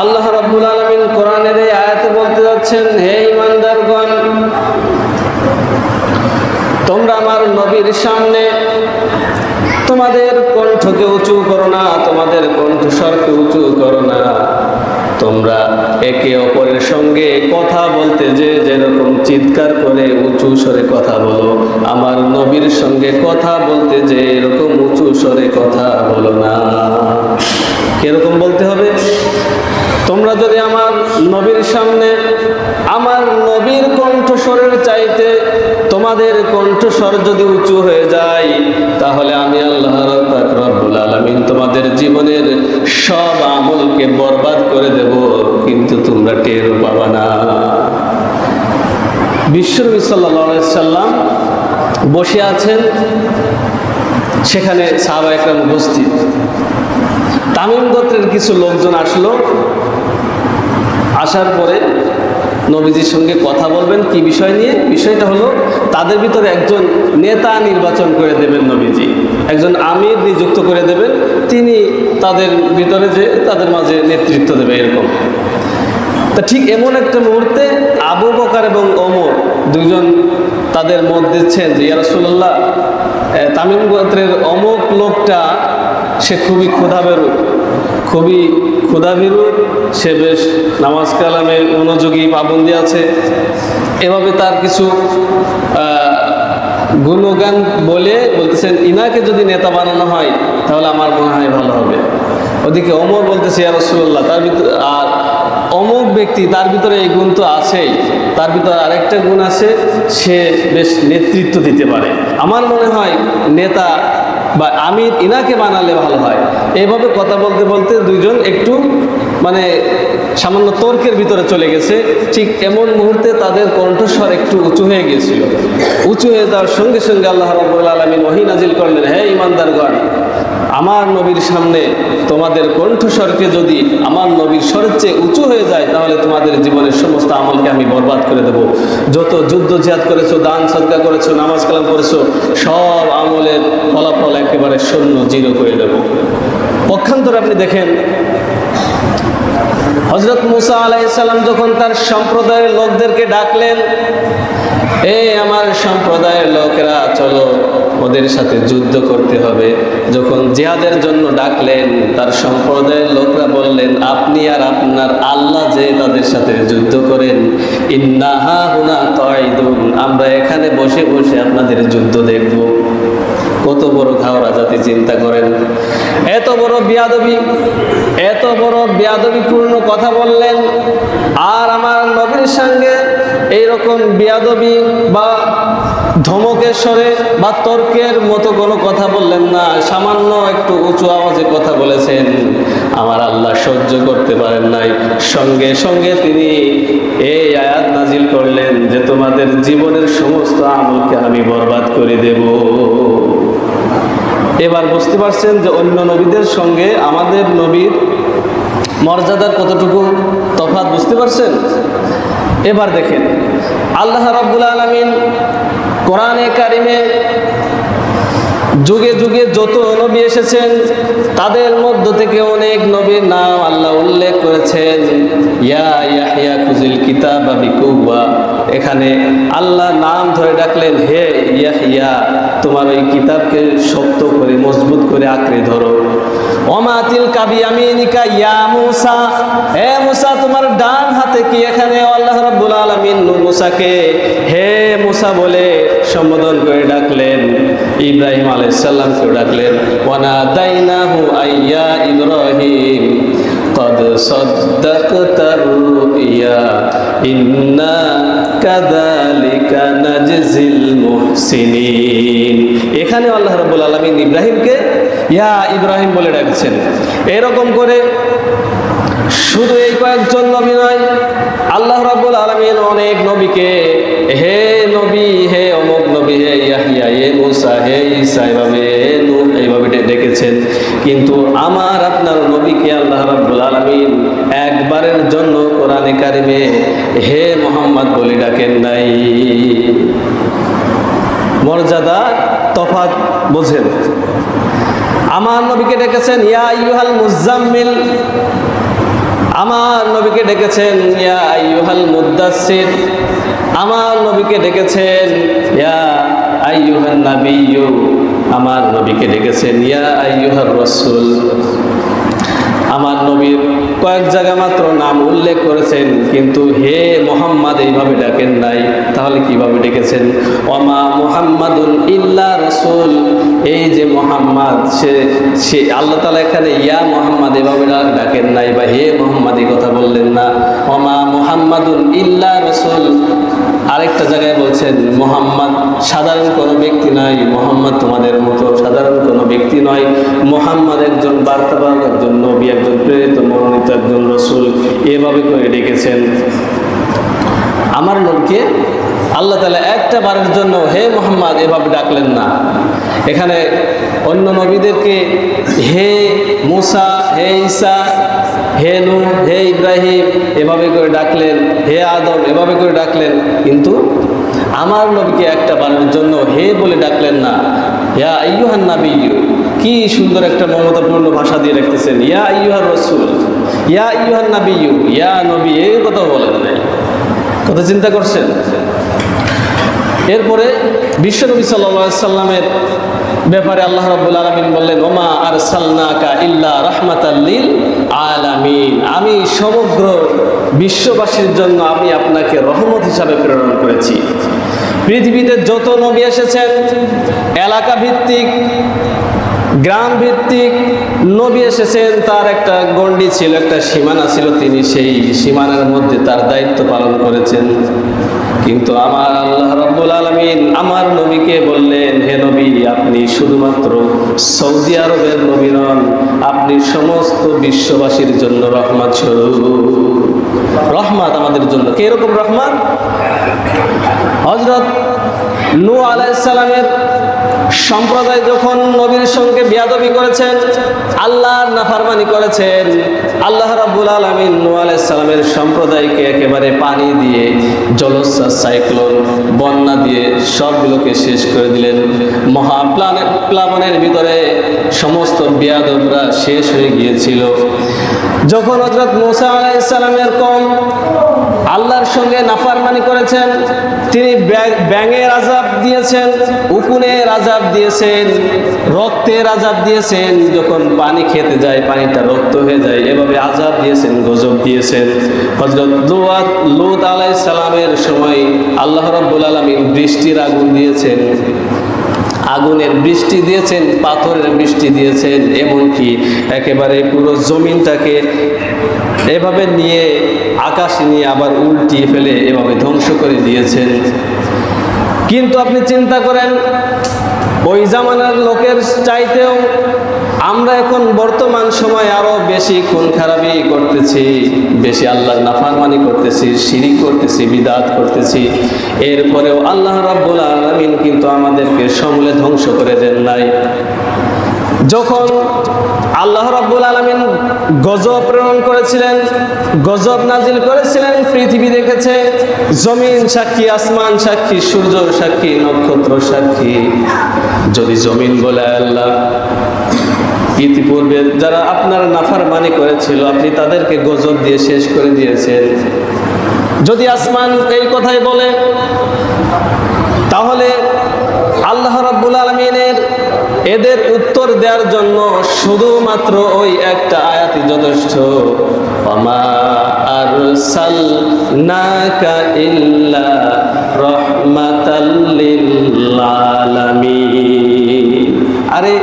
আল্লাহ রাব্বুল আলামিন কোরআনের আয়াতে বলতে যাচ্ছেন, হে ইমানদারগণ তোমরা আমার নবীর সামনে তোমাদের কণ্ঠকে উঁচু করো না, তোমাদের কণ্ঠস্বরকে উঁচু করো না। তোমরা একে অপরের সঙ্গে কথা বলতে যে যেরকম চিৎকার করে উঁচু স্বরে কথা বলো, আমার নবীর সঙ্গে কথা বলতে যে এরকম উঁচু স্বরে কথা বলো না। কীরকম বলতে হবে? তোমরা যদি আমার নবীর সামনে, আমার নবীর কণ্ঠস্বরের চাইতে তোমাদের কণ্ঠস্বর যদি উঁচু হয়ে যায়, তাহলে আমি আল্লাহ আলমিন তোমাদের জীবনের সব আমলকে বরবাদ করে দেব, কিন্তু তোমরা টেরও পাবা না। বিশ্বনবী সাল্লা সাল্লাম বসে আছেন, সেখানে সাহাবা একরাম উপস্থিত। তামিম গোত্রের কিছু লোকজন আসলো, আসার পরে নবীজির সঙ্গে কথা বলবেন কি বিষয় নিয়ে? বিষয়টা হলো তাদের ভিতরে একজন নেতা নির্বাচন করে দেবেন নবীজি। একজন আমির নিযুক্ত করে দেবেন। তিনি তাদের ভিতরে যে, তাদের মাঝে নেতৃত্ব দেবে এরকম। তা ঠিক এমন একটা মুহূর্তে আবু বকার এবং ওমর দুজন তাদের মত দিচ্ছেন যে ইয়ারসুল্লাহ তামিম গোত্রের অমুক লোকটা, সে খুবই ক্ষুধাবেরু খুবই ক্ষুধাভীরু সে বেশ নামাজ কালামে মনোযোগী পাবন্দি আছে। এভাবে তার কিছু গুণগান বলে বলতেছেন, ইনাকে যদি নেতা বানানো হয়, তাহলে আমার মনে হয় ভালো হবে। ওদিকে অমর বলতেছে, ইয়া রসুল্লাহ তার ভিতরে আর অমুক ব্যক্তি, তার ভিতরে এই গুণ তো আছেই। তার ভিতরে আরেকটা গুণ আছে, সে বেশ নেতৃত্ব দিতে পারে। আমার মনে হয়, নেতা বা আমি ইনাকে বানালে ভালো হয়। এইভাবে কথা বলতে বলতে দুইজন একটু মানে সামান্য তর্কের ভিতরে চলে গেছে। ঠিক এমন মুহূর্তে তাদের কণ্ঠস্বর একটু উঁচু হয়ে গিয়েছিল। উঁচু হয়ে যাওয়ার সঙ্গে সঙ্গে আল্লাহ রবুল্লা আলমী মহিনাজিল করলেন হ্যাঁ ইমানদারগণ আমার নবীর সামনে তোমাদের কণ্ঠস্বরকে যদি আমার নবীর স্বরের চেয়ে উঁচু হয়ে যায়, তাহলে তোমাদের জীবনের সমস্ত আমলকে আমি বরবাদ করে দেব। যত যুদ্ধ জিহাদ করেছ, দান সদকা করেছ, নামাজ কালাম করেছ, সব আমলের ফলাফল একেবারে শূন্য, জিরো করে দেব। পক্ষান্তরে আপনি দেখেন হজরত মুসা আলাইসাল্লাম যখন তার সম্প্রদায়ের লোকদেরকে ডাকলেন আমার সম্প্রদায়ের লোকেরা, চলো ওদের সাথে যুদ্ধ করতে হবে। যখন জিহাদের জন্য ডাকলেন, তার সম্প্রদায়ের লোকরা বললেন, আপনি আর আপনার আল্লাহ যে তাদের সাথে যুদ্ধ করেন ইন্নাহা হুনা কয়দুন আমরা এখানে বসে বসে আপনাদের যুদ্ধ দেখব। কত বড় ঘাওড়া জাতি চিন্তা করেন। এত বড় বিয়াদবি, এত বড় বিয়াদবিপূর্ণ কথা বললেন, আর আমার নবীর সঙ্গে এইরকম বিয়াদবি বা ধমকের স্বরে বা তর্কের মতো কোনো কথা বললেন না, সামান্য একটু উঁচু আওয়াজে কথা বলেছেন। আমার আল্লাহ সহ্য করতে পারেন নাই। সঙ্গে সঙ্গে তিনি এই আয়াত নাজিল করলেন যে, তোমাদের জীবনের সমস্ত আমলকে আমি বরবাদ করে দেব। এবার বুঝতে পারছেন যে, অন্য নবীদের সঙ্গে আমাদের নবীর মর্যাদার কতটুকু তফাৎ বুঝতে পারছেন? এবার দেখেন, আল্লাহ রাব্বুল আলামিন কোরআনে কারিমে যুগে যুগে যত নবী এসেছেন, তাদের মধ্য থেকে অনেক নবীর নাম আল্লাহ উল্লেখ করেছেন। ইয়া ইয়াহিয়া খুজিল কিতাব বিকুয়া এখানে আল্লাহ নাম ধরে ডাকলেন, হে ইয়াহিয়া তোমার ওই কিতাবকে শক্ত করে, মজবুত করে আঁকড়ে ধরো। অমাতিল কাবি আমিনিকা ইয়া মুসা। হে মুসা, তোমার ডান হাতে কি এখানে মুসাকে হে মুসা বলে সম্বোধন করে ডাকলেন ইব্রাহিম আলাইহিস সালামকে ডাকলেন ওয়ানা দাইনাহু আইয়া ইব্রাহিম قد صدقت الرؤيا إنا كذلك نجزي المحسنين এখানে আল্লাহ রাব্বুল আলামিন ইব্রাহিমকে ইয়া ইব্রাহিম বলে ডাকছেন এরকম করে শুধু এই কয়েকজন নবী নয়, আল্লাহ রাব্বুল আলামিন অনেক নবীকে, হে নবী, হে অমুক নবী, হে ইয়াহিয়া, হে মুসা, হে ঈসা, এভাবে এইভাবে ডেকেছেন। কিন্তু আমার আপনার নবীকে আল্লাহ রাব্বুল আলামিন এক একবারের জন্য কোরআনে কারিমে হে মোহাম্মদ বলে ডাকেন নাই। মর্যাদা তফাত বোঝেন। আমার নবীকে ডেকেছেন, ইয়া ইউহাল মুজাম্মিল আমার নবীকে ডেকেছেন, ইয়া আইয়ুহাল মুদাসির আমার নবীকে ডেকেছেন, ইয়া আইয়ুহান নাবিয়্যু। আমার নবীকে ডেকেছেন, ইয়া আইয়ুহার রাসূল। আমার নবীর কয়েক জায়গা মাত্র নাম উল্লেখ করেছেন, কিন্তু হে মোহাম্মদ এইভাবে ডাকেন নাই। তাহলে কীভাবে ডেকেছেন? ওমা মোহাম্মদুল ইল্লা রসুল। এই যে মোহাম্মদ, সে সে আল্লাহ তালা এখানে ইয়া মোহাম্মদ এভাবে ডাকেন নাই বা হে মোহাম্মদ এই কথা বললেন না। ওমা মোহাম্মদুল ইল্লা রসুল। আরেকটা জায়গায় বলছেন, মোহাম্মদ সাধারণ কোনো ব্যক্তি নয় মোহাম্মদ তোমাদের মতো সাধারণ কোনো ব্যক্তি নয়। মোহাম্মদ একজন বার্তাবাহক, একজন নবী একজন প্রেরিত মনোনীত একজন রসুল এভাবে করে ডেকেছেন। আমার নবীকে আল্লাহ তালা একটা বারের জন্য, হে মোহাম্মদ, এভাবে ডাকলেন না। এখানে অন্য নবীদেরকে, হে মুসা, হে ঈসা, হে নু হে ইব্রাহিম, এভাবে করে ডাকলেন। হে আদম, এভাবে করে ডাকলেন। কিন্তু আমার নবীকে একটা বারের জন্য, হে বলে ডাকলেন না। ইয়া আইয়ুহান নাবিয়্যু কি সুন্দর একটা মমতাপূর্ণ ভাষা দিয়ে রাখতেছেন ইয়া আইয়ুহার রসুল, ইয়া আইয়ুহান নাবিয়্যু, ইয়া নবী, এই কথা বলেন নাই। কথা চিন্তা করছেন? এরপরে বিশ্বনবী সাল্লা সাল্লামের ব্যাপারে আল্লাহ রাব্বুল আলমিন বললেন, ওমা আর সাল্লাকা ইল্লা রহমাতাল্লিল আলামিন। আমি সমগ্র বিশ্ববাসীর জন্য আমি আপনাকে রহমত হিসাবে প্রেরণ করেছি। পৃথিবীতে যত নবী এসেছেন এলাকা ভিত্তিক গ্রাম ভিত্তিক নবী এসেছেন, তার একটা গণ্ডি ছিল, একটা সীমানা ছিল, তিনি সেই সীমানার মধ্যে তার দায়িত্ব পালন করেছেন। কিন্তু আমার আল্লাহ রব্বুল আলমিন আমার নবীকে বললেন, হে নবী, আপনি শুধুমাত্র সৌদি আরবের নবী নন, আপনি সমস্ত বিশ্ববাসীর জন্য স্বরূপ। রহমত আমাদের জন্য। কীরকম রহমান হজরত নু আলাইসালামের সম্প্রদায় যখন নবীর সঙ্গে বিয়াদবি করেছেন, আল্লাহর নাফারমানি করেছেন, আল্লাহ রাব্বুল আলমিন নু আলাইসালামের সম্প্রদায়কে একেবারে পানি দিয়ে, জলোচ্ছ্বাস, সাইক্লোন, বন্যা দিয়ে সবগুলোকে শেষ করে দিলেন। মহাপ্লানে, প্লাবনের ভিতরে সমস্ত বিয়াদবরা শেষ হয়ে গিয়েছিল। যখন হজরত মুসা আলাইসালামের কম আল্লাহর সঙ্গে নাফারমানি করেছেন, তিনি ব্যাং- ব্যাঙের আজাব দিয়েছেন উকুনের আজাব দিয়েছেন রক্তের আজাব দিয়েছেন, যখন পানি খেতে যায়, পানিটা রক্ত হয়ে যায়, এভাবে আজাব দিয়েছেন, গজব দিয়েছেন। হজরত লুত আলাই সালামের সময় আল্লাহ রব্বুল আলমিন বৃষ্টির আগুন দিয়েছেন। আগুনের বৃষ্টি দিয়েছেন, পাথরের বৃষ্টি দিয়েছেন, এমনকি একেবারে পুরো জমিনটাকে এভাবে নিয়ে, আকাশ নিয়ে আবার উল্টিয়ে ফেলে এভাবে ধ্বংস করে দিয়েছেন। কিন্তু আপনি চিন্তা করেন, ওই জামানার লোকের চাইতেও আমরা এখন বর্তমান সময় আরও বেশি খুন খারাপি করতেছি, বেশি আল্লাহর নাফারমানি করতেছি সিঁড়ি করতেছি, বিদাত করতেছি। এরপরেও আল্লাহ রাব্বুল আলামিন কিন্তু আমাদেরকে সমূলে ধ্বংস করে দেন নাই। যখন আল্লাহ রাব্বুল আলামিন গজব প্রেরণ করেছিলেন, গজব নাজিল করেছিলেন, পৃথিবী দেখেছে, জমিন সাক্ষী, আসমান সাক্ষী, সূর্য সাক্ষী, নক্ষত্র সাক্ষী। যদি জমিন বলে আল্লাহ ইতিপূর্বে যারা আপনার নাফার মানি করেছিল, আপনি তাদেরকে গজব দিয়ে শেষ করে দিয়েছেন। যদি আসমান এই কথাই বলে, তাহলে আল্লাহ রাব্বুল আলমিনের এদের উত্তর দেওয়ার জন্য শুধুমাত্র ওই একটা আয়াতি যথেষ্ট। ওমা আরসালনাকা ইল্লা রাহমাতাল লিল আলামিন। আরে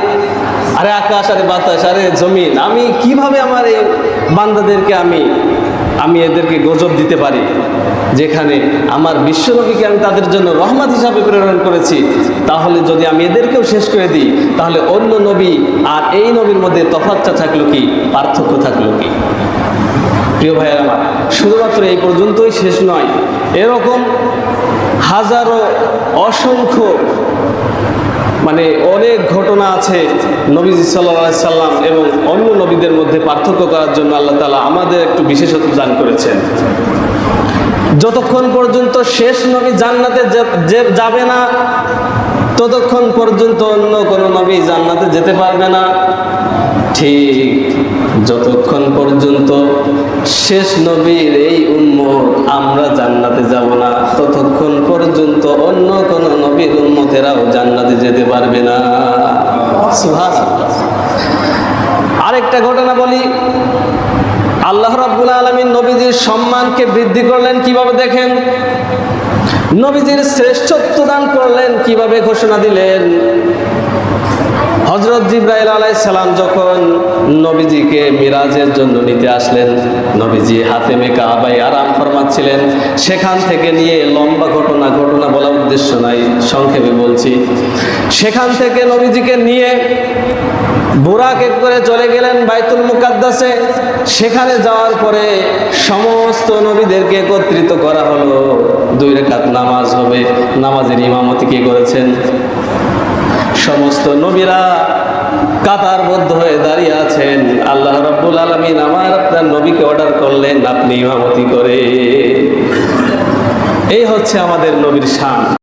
আরে আকাশ আরে বাতাস, আরে জমিন, আমি কীভাবে আমার এই বান্দাদেরকে আমি আমি এদেরকে গজব দিতে পারি? যেখানে আমার বিশ্বনবীকে আমি তাদের জন্য রহমত হিসাবে প্রেরণ করেছি। তাহলে যদি আমি এদেরকেও শেষ করে দিই, তাহলে অন্য নবী আর এই নবীর মধ্যে তফাৎটা থাকল কি? পার্থক্য থাকল কি? প্রিয় ভাইয়ের আমার, শুধুমাত্র এই পর্যন্তই শেষ নয়। এরকম হাজারো অসংখ্য মানে অনেক ঘটনা আছে নবীজি সাল্লা সাল্লাম এবং অন্য নবীদের মধ্যে পার্থক্য করার জন্য আল্লাহ তালা আমাদের একটু বিশেষত্ব দান করেছেন। যতক্ষণ পর্যন্ত শেষ নবী জান্নাতে যাবে না, ততক্ষণ পর্যন্ত অন্য কোনো নবী জান্নাতে যেতে পারবে না। ঠিক যতক্ষণ পর্যন্ত শেষ নবীর এই উম্মত আমরা জান্নাতে যাব না, ততক্ষণ পর্যন্ত অন্য কোন নবীর উম্মতেরাও জান্নাতে যেতে পারবে না। আরেকটা ঘটনা বলি, আল্লাহ রাব্বুল আলমী নবীজির সম্মানকে বৃদ্ধি করলেন কীভাবে দেখেন? নবীজির শ্রেষ্ঠত্ব দান করলেন কীভাবে ঘোষণা দিলেন? হজরত জিব্রাইল আলাই সালাম যখন নবীজিকে মিরাজের জন্য নিতে আসলেন, নবীজি হাতে মেকা আবাই আরাম ফরমাচ্ছিলেন। সেখান থেকে নিয়ে লম্বা ঘটনা ঘটনা বলার উদ্দেশ্য নাই, সংক্ষেপে বলছি। সেখান থেকে নবীজিকে নিয়ে বুরাকে করে চলে গেলেন বাইতুল মুকাদ্দাসে। সেখানে যাওয়ার পরে সমস্ত নবীদেরকে একত্রিত করা হলো। দুই রেখাত নামাজ হবে। নামাজের ইমামতি কে করেছেন? সমস্ত নবীরা কাতারবদ্ধ হয়ে দাঁড়িয়ে আছেন। আল্লাহ রব্বুল আলমিন আমার আপনার নবীকে অর্ডার করলেন, আপনি ইমামতি করে। এই হচ্ছে আমাদের নবীর শান।